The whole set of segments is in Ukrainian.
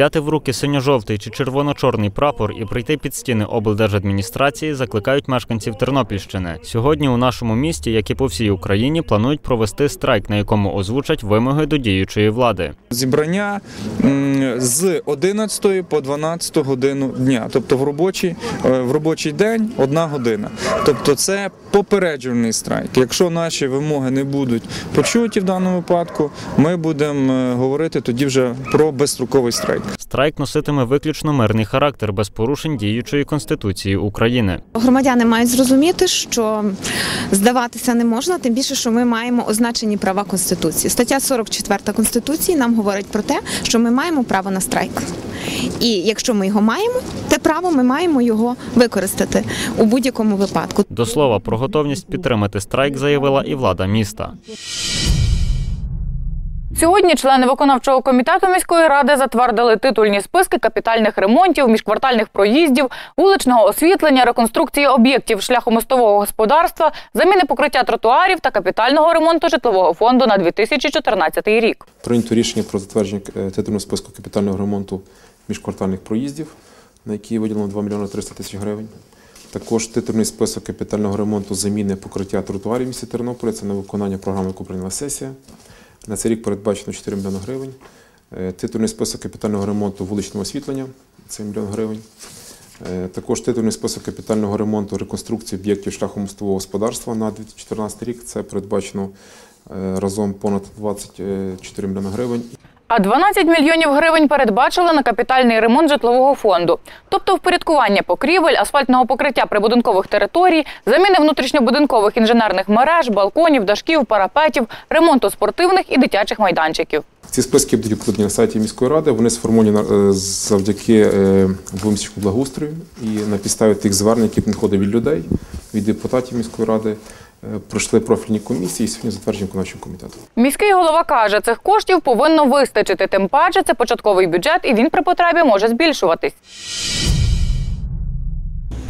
Взяти в руки синьо-жовтий чи червоно-чорний прапор і прийти під стіни облдержадміністрації закликають мешканців Тернопільщини. Сьогодні у нашому місті, як і по всій Україні, планують провести страйк, на якому озвучать вимоги до діючої влади. Зібрання з 11 по 12 годину дня, тобто в робочий, е, в робочий день одна година. Тобто це попереджувальний страйк. Якщо наші вимоги не будуть почуті в даному випадку, ми будемо е, говорити тоді вже про безстроковий страйк. Страйк носитиме виключно мирний характер без порушень діючої конституції України. Громадяни мають зрозуміти, що здаватися не можна, тим більше, що ми маємо означені права Конституції. Стаття 44 Конституції нам говорить про те, що ми маємо право на страйк. І якщо ми його маємо, те право ми маємо його використати у будь-якому випадку. До слова, про готовність підтримати страйк заявила і влада міста. Сьогодні члени виконавчого комітету міської ради затвердили титульні списки капітальних ремонтів, міжквартальних проїздів, вуличного освітлення, реконструкції об'єктів шляхомостового господарства, заміни покриття тротуарів та капітального ремонту житлового фонду на 2014 рік. Прийнято рішення про затвердження е, титульного списку капітального ремонту міжквартальних проїздів, на які виділено 2 мільйони 300 тисяч гривень. Також титульний список капітального ремонту заміни покриття тротуарів в місті Тернополя. Це на виконання програми, яку прийняла сесія. На цей рік передбачено 4 мільйони гривень. Е, Титульний список капітального ремонту вуличного освітлення це мільйон гривень. Е, Також титульний список капітального ремонту реконструкції об'єктів шляхом мостового господарства на 2014 рік. Це передбачено е, разом понад 24 мільйони гривень. А 12 мільйонів гривень передбачили на капітальний ремонт житлового фонду, тобто впорядкування покрівель, асфальтного покриття прибудинкових територій, заміни внутрішньобудинкових інженерних мереж, балконів, дашків, парапетів, ремонту спортивних і дитячих майданчиків. Ці списки будуть викладені на сайті міської ради. Вони сформовані е, завдяки е, благоустрою і на підставі тих звернень, які надходять від людей, від депутатів міської ради. Е, Пройшли профільні комісії і сьогодні затверджені виконавчим комітетом. Міський голова каже, цих коштів повинно вистачити. Тим паче це початковий бюджет, і він при потребі може збільшуватись.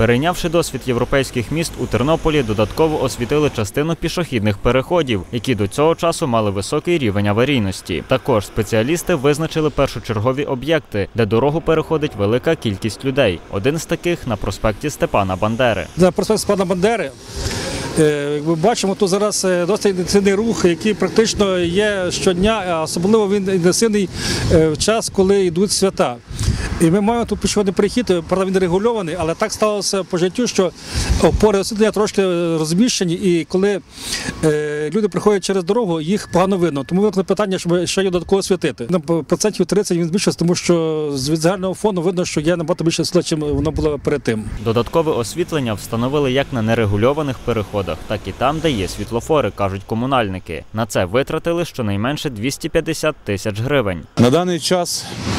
Перейнявши досвід європейських міст у Тернополі, додатково освітили частину пішохідних переходів, які до цього часу мали високий рівень аварійності. Також спеціалісти визначили першочергові об'єкти, де дорогу переходить велика кількість людей. Один з таких на проспекті Степана Бандери. За проспект Пана Бандери. Е, ми бачимо, тут зараз е, досить інтенсивний рух, який практично є щодня, а особливо він інтенсивний е, в час, коли йдуть свята. І ми маємо тут пішохідний перехід, е, правда, він регульований, але так сталося по життю, що опори освітлення трошки розміщені, і коли е, люди приходять через дорогу, їх погано видно. Тому виникло питання, щоб ще його додатково освітити. На процентів 30 він збільшився, тому що з від загального фону видно, що є набагато більше світла, чим воно було перед тим. Додаткове освітлення встановили як на нерегульованих переходах, так і там, де є світлофори, кажуть комунальники. На це витратили щонайменше 250 тисяч гривень. На даний час ну,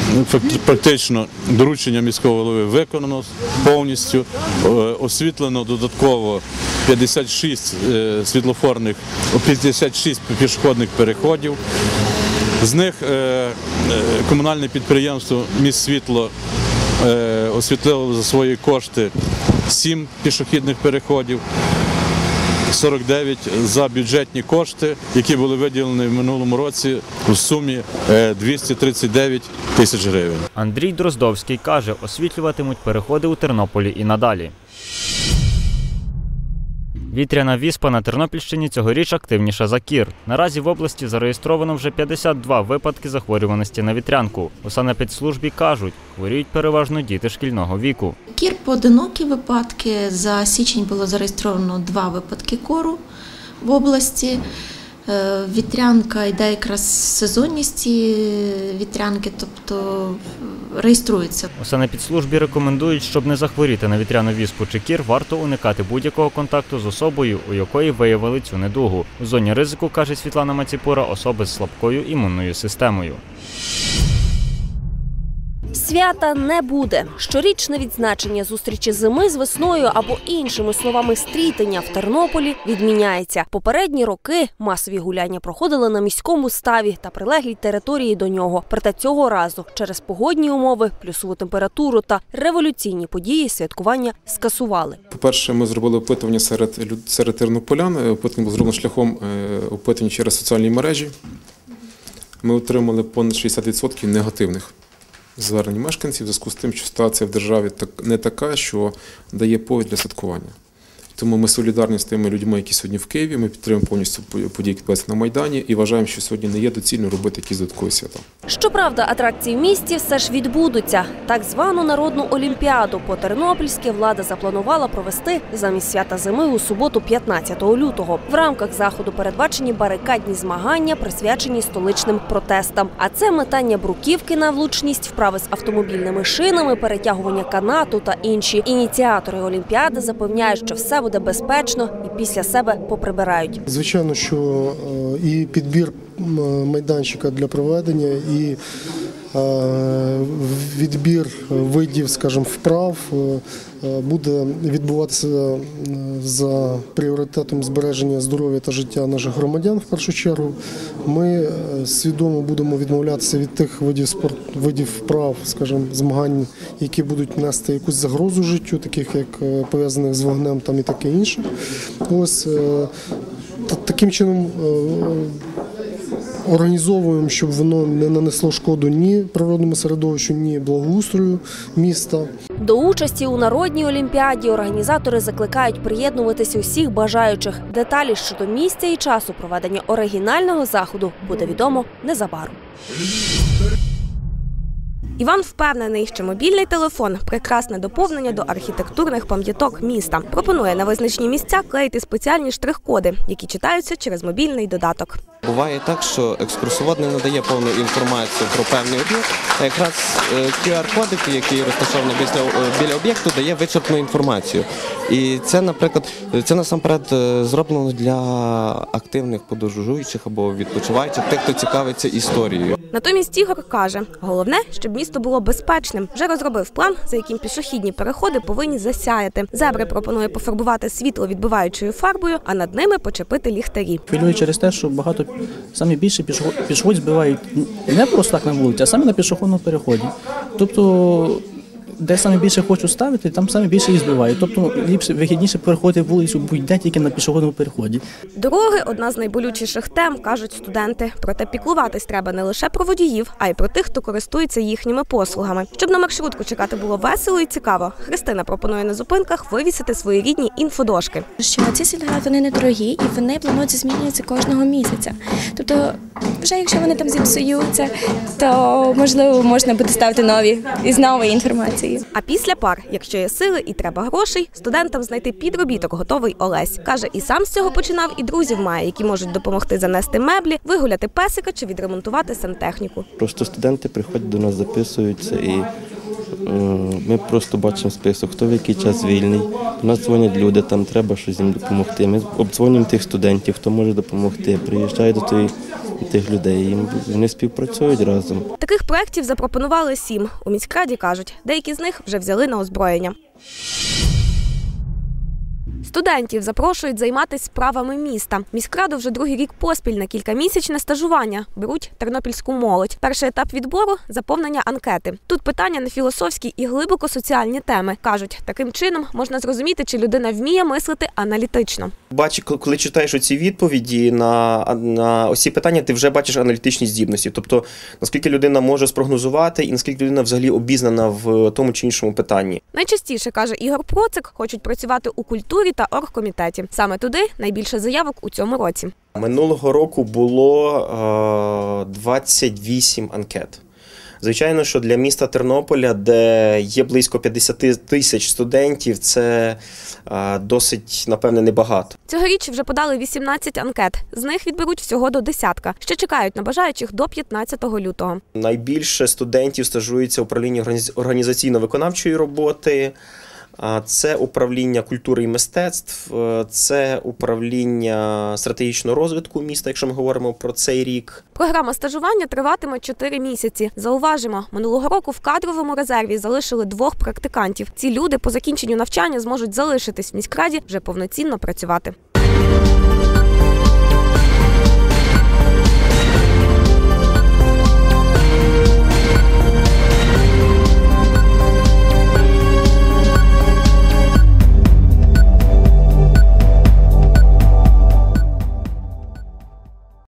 практично доручення міського голови виконано повністю. Е, Освітлено додатково 56 е, світлофорних, о, 56 пішохідних переходів. З них е, комунальне підприємство «Міськсвітло» е, освітлило за свої кошти 7 пішохідних переходів. 49 за бюджетні кошти, які були виділені в минулому році у сумі е, 239 тисяч гривень. Андрій Дроздовський каже, освітлюватимуть переходи у Тернополі і надалі. Вітряна віспа на Тернопільщині цьогоріч активніша за кір. Наразі в області зареєстровано вже 52 випадки захворюваності на вітрянку. У санепідслужбі кажуть, хворіють переважно діти шкільного віку. Кір поодинокі випадки. За січень було зареєстровано два випадки кору в області. Е, Вітрянка йде якраз з сезонності вітрянки, тобто реєструється. У санепідслужбі рекомендують, щоб не захворіти на вітряну віспу чи кір, варто уникати будь-якого контакту з особою, у якої виявили цю недугу. У зоні ризику, каже Світлана Маціпура, особи з слабкою імунною системою. Свята не буде. Щорічне відзначення зустрічі зими з весною або іншими словами стрітення в Тернополі відміняється. Попередні роки масові гуляння проходили на міському ставі та прилеглій території до нього. Проте цього разу через погодні умови, плюсову температуру та революційні події святкування скасували. По-перше, ми зробили опитування серед, серед тернополян. Е, Опитування було зроблено шляхом е, опитування через соціальні мережі. Ми отримали понад 60% негативних звернень мешканців в зв'язку з тим, що ситуація в державі так не така, що дає повід для святкування. Тому ми солідарні з тими людьми, які сьогодні в Києві. Ми підтримуємо повністю події, які на Майдані, і вважаємо, що сьогодні не є доцільно робити якісь додаткові свята. Щоправда, атракції в місті все ж відбудуться. Так звану народну олімпіаду по тернопільськи влада запланувала провести замість свята зими у суботу, 15 лютого. В рамках заходу передбачені барикадні змагання, присвячені столичним протестам. А це метання бруківки на влучність, вправи з автомобільними шинами, перетягування канату та інші. Ініціатори олімпіади запевняють, що все буде безпечно і після себе поприбирають. Звичайно, що е, і підбір майданчика для проведення, і е, відбір видів, скажімо, вправ е, е, буде відбуватися за пріоритетом збереження здоров'я та життя наших громадян. В першу чергу ми свідомо будемо відмовлятися від тих видів спорт, видів вправ, скажімо, змагань, які будуть нести якусь загрозу життю, таких як пов'язаних з вогнем там і таке інше. Ось таким чином. Організовуємо, щоб воно не нанесло шкоду ні природному середовищу, ні благоустрою міста. До участі у народній олімпіаді організатори закликають приєднуватися усіх бажаючих. Деталі щодо місця і часу проведення оригінального заходу буде відомо незабаром. Іван впевнений, що мобільний телефон прекрасне доповнення до архітектурних пам'яток міста. Пропонує на визначені місця клеїти спеціальні штрих-коди, які читаються через мобільний додаток. Буває так, що екскурсовод не надає повну інформацію про певний об'єкт, а якраз е, QR-кодик, який розташований біля, е, об'єкту, дає вичерпну інформацію. І це, наприклад, це насамперед е, зроблено для активних подорожуючих або відпочиваючих, тих, хто цікавиться історією. Натомість Ігор каже, головне, щоб місто було безпечним. Вже розробив план, за яким пішохідні переходи повинні засяяти. Зебри пропонує пофарбувати світло відбиваючою фарбою, а над ними почепити ліхтарі. Хвилює через те, що багато саме більше пішоходів збивають не просто так на вулиці, а саме на пішохідному переході. Тобто, де саме більше хочуть ставити, там саме більше і збивають. Тобто ліпше вигідніше переходити вулицю будь-де тільки на пішохідному переході. Дороги одна з найболючіших тем, кажуть студенти. Проте піклуватись треба не лише про водіїв, а й про тих, хто користується їхніми послугами. Щоб на маршрутку чекати було весело і цікаво. Христина пропонує на зупинках вивісити свої рідні інфодошки. що ці сільради вони недорогі і вони плануються змінюються кожного місяця. Тобто, вже якщо вони там зіпсуються, то можливо можна буде ставити нові із нової інформації. А після пар, якщо є сили і треба грошей, студентам знайти підробіток готовий Олесь. Каже, і сам з цього починав, і друзів має, які можуть допомогти занести меблі, вигуляти песика чи відремонтувати сантехніку. Просто студенти приходять до нас, записуються і ми просто бачимо список, хто в який час вільний. До нас дзвонять люди, там треба щось їм допомогти. Ми обдзвонюємо тих студентів, хто може допомогти. Приїжджають до тої- тих людей, і вони співпрацюють разом. Таких проєктів запропонували сім. У міськраді кажуть, деякі з них вже взяли на озброєння. Студентів запрошують займатися справами міста. Міськраду вже другий рік поспіль на кількамісячне стажування беруть тернопільську молодь. Перший етап відбору заповнення анкети. Тут питання на філософські і глибоко соціальні теми. кажуть, таким чином можна зрозуміти, чи людина вміє мислити аналітично. Бачиш, коли читаєш оці відповіді на, на ось ці питання, ти вже бачиш аналітичні здібності. Тобто, наскільки людина може спрогнозувати і наскільки людина взагалі обізнана в тому чи іншому питанні. Найчастіше каже Ігор Процик, хочуть працювати у культурі та оргкомітеті. Саме туди найбільше заявок у цьому році. Минулого року було е, 28 анкет. Звичайно, що для міста Тернополя, де є близько 50 тисяч студентів, це е, досить, напевне, небагато. Цьогоріч вже подали 18 анкет. З них відберуть всього до десятка. Ще чекають на бажаючих до 15 лютого. Найбільше студентів стажується в управлінні організаційно-виконавчої роботи. Це управління культури і мистецтв, е, це управління стратегічного розвитку міста, якщо ми говоримо про цей рік. Програма стажування триватиме 4 місяці. Зауважимо, минулого року в кадровому резерві залишили двох практикантів. Ці люди по закінченню навчання зможуть залишитись в міськраді вже повноцінно працювати.